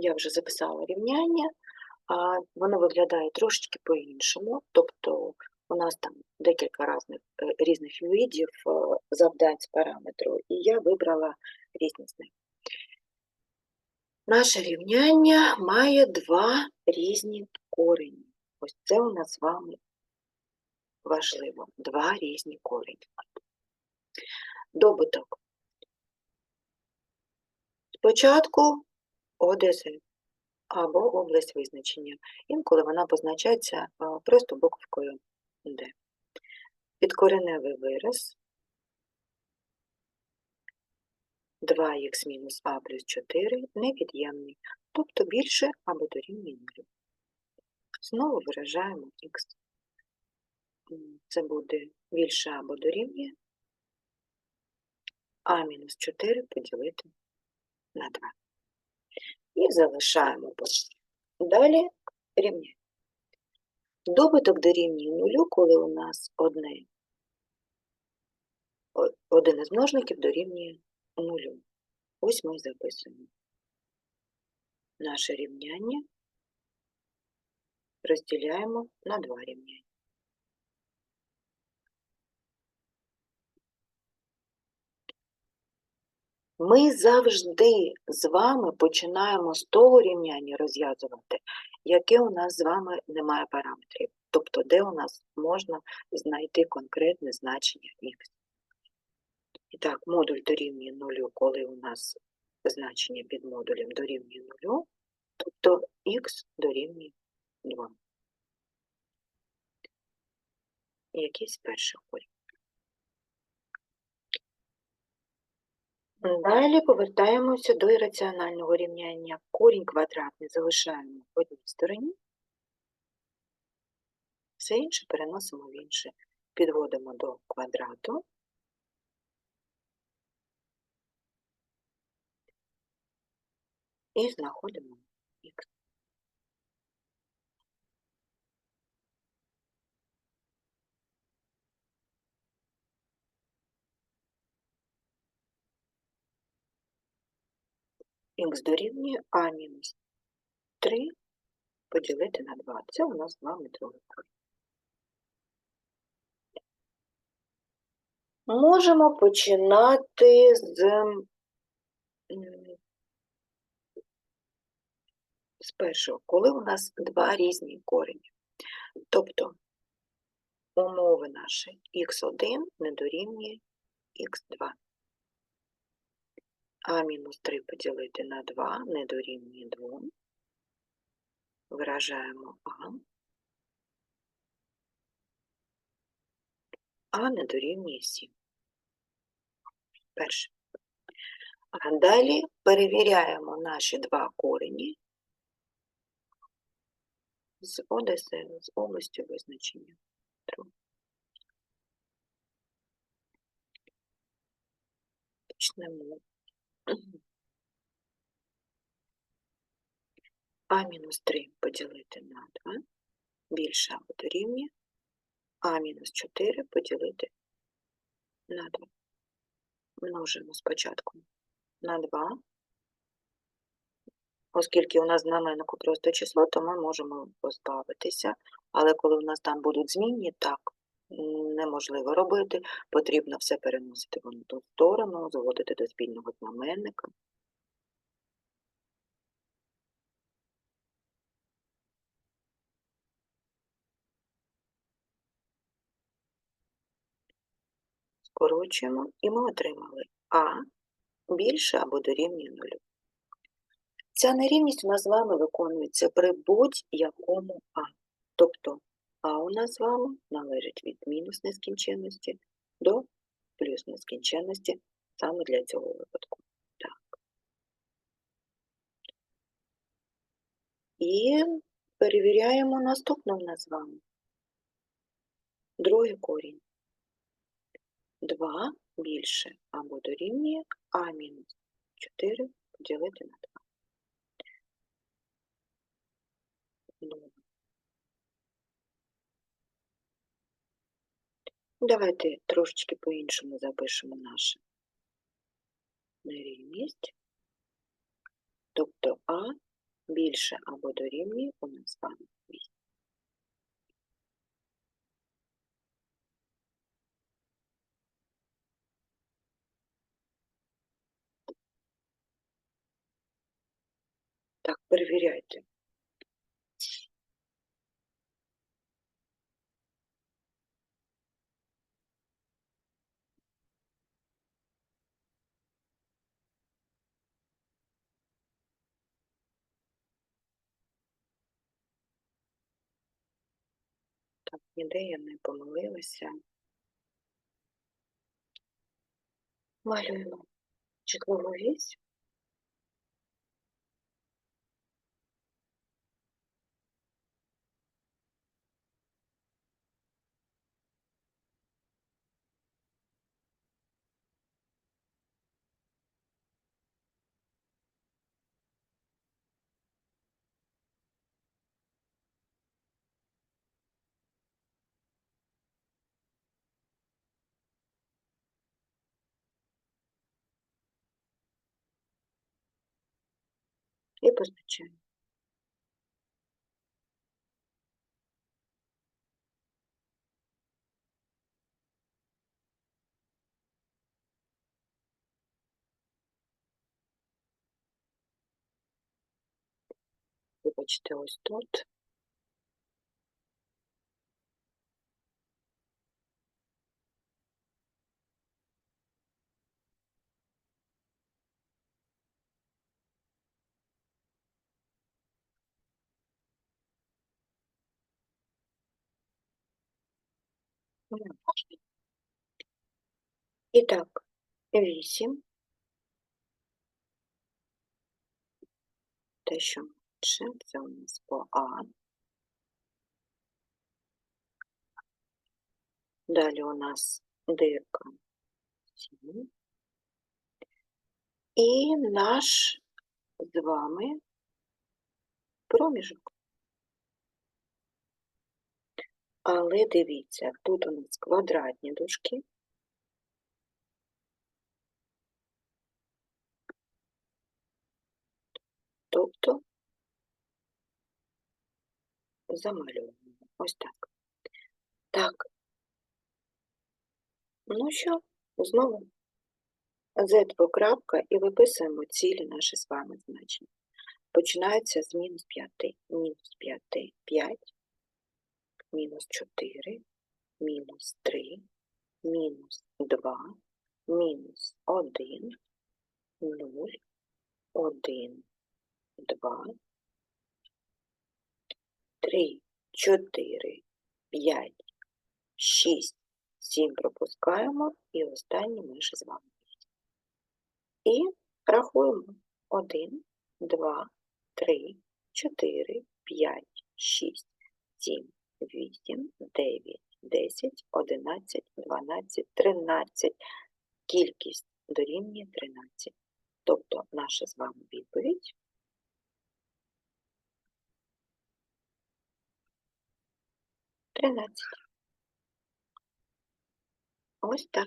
я вже записала рівняння, а воно виглядає трошечки по-іншому. Тобто у нас там декілька різних, е, різних видів е, завдань з параметру, і я вибрала різні з них. Наше рівняння має два різні корені. Ось це у нас з вами важливо. Два різні корені. Добуток. Спочатку ОДЗ або область визначення. Інколи вона позначається просто буковкою Д. Підкореневий вираз 2х мінус а плюс 4 невід'ємний, тобто більше або дорівнює 0. Знову виражаємо х. Це буде більше або дорівнює а мінус 4 поділити на 2. І залишаємо позицію. Далі рівня. Добуток дорівнює нулю, коли у нас одне, один із множників дорівнює нулю. Ось ми записуємо наше рівняння, розділяємо на два рівняння. Ми завжди з вами починаємо з того рівняння розв'язувати, яке у нас з вами немає параметрів, тобто де у нас можна знайти конкретне значення х. І так, модуль дорівнює нулю, коли у нас значення під модулем дорівнює нулю, тобто х дорівнює 2. Якийсь перший корінь. Далі повертаємося до ірраціонального рівняння. Корінь квадратний залишаємо в одній стороні, все інше переносимо в інше. Підводимо до квадрату. І знаходимо х. Х дорівнює а мінус 3 поділити на 2. Це у нас з вами другий. Можемо починати з, з першого, коли у нас два різні корені. Тобто умови наші х1 не дорівнює х2. А мінус 3 поділити на 2 не дорівнює 2. Виражаємо А. А не дорівнює 7. Перше. А далі перевіряємо наші два корені з ОДС, з областю визначення. Почнемо. А мінус 3 поділити на 2 більше або дорівнює А мінус 4 поділити на 2. Множимо спочатку на 2. Оскільки у нас знаменнику просто число, то ми можемо позбавитися. Але коли у нас там будуть змінні, так неможливо робити. Потрібно все переносити в одну сторону, зводити до спільного знаменника. Скорочуємо, і ми отримали А більше або дорівнює нулю. Ця нерівність у нас з вами виконується при будь-якому А. Тобто у нас вами належить від мінус нескінченності до плюс нескінченності саме для цього випадку. Так. І перевіряємо наступне у нас з. Другий корінь. 2 більше або дорівнює А мінус 4 поділити на 2. Давайте трошечки по-іншому запишемо нашу нерівність. Тобто А більше або дорівнює у нас з вами 8. Так, перевіряйте. Так, ніде я не помилилася. Малюємо числову вісь. І позначаємо. Вибачте, ось тут. І так, 8. Те, що менше, це у нас по А. Далі у нас дирка 7. І наш з вами проміжок. Але дивіться, тут у нас квадратні дужки. Тобто замальовуємо. Ось так. Так. Ну що, знову z двокрапка і виписуємо цілі наші з вами значення. Починається з мінус 5. Мінус 5 – 5, мінус 4, мінус 3, мінус 2, мінус 1, 0, 1, 2, 3, 4, 5, 6, 7 пропускаємо і останні ми ще з вами. І рахуємо. 1, 2, 3, 4, 5, 6, 7, 8, 9, 10, 11, 12, 13. Кількість дорівнює 13. Тобто наша з вами відповідь тринадцять. Ось так.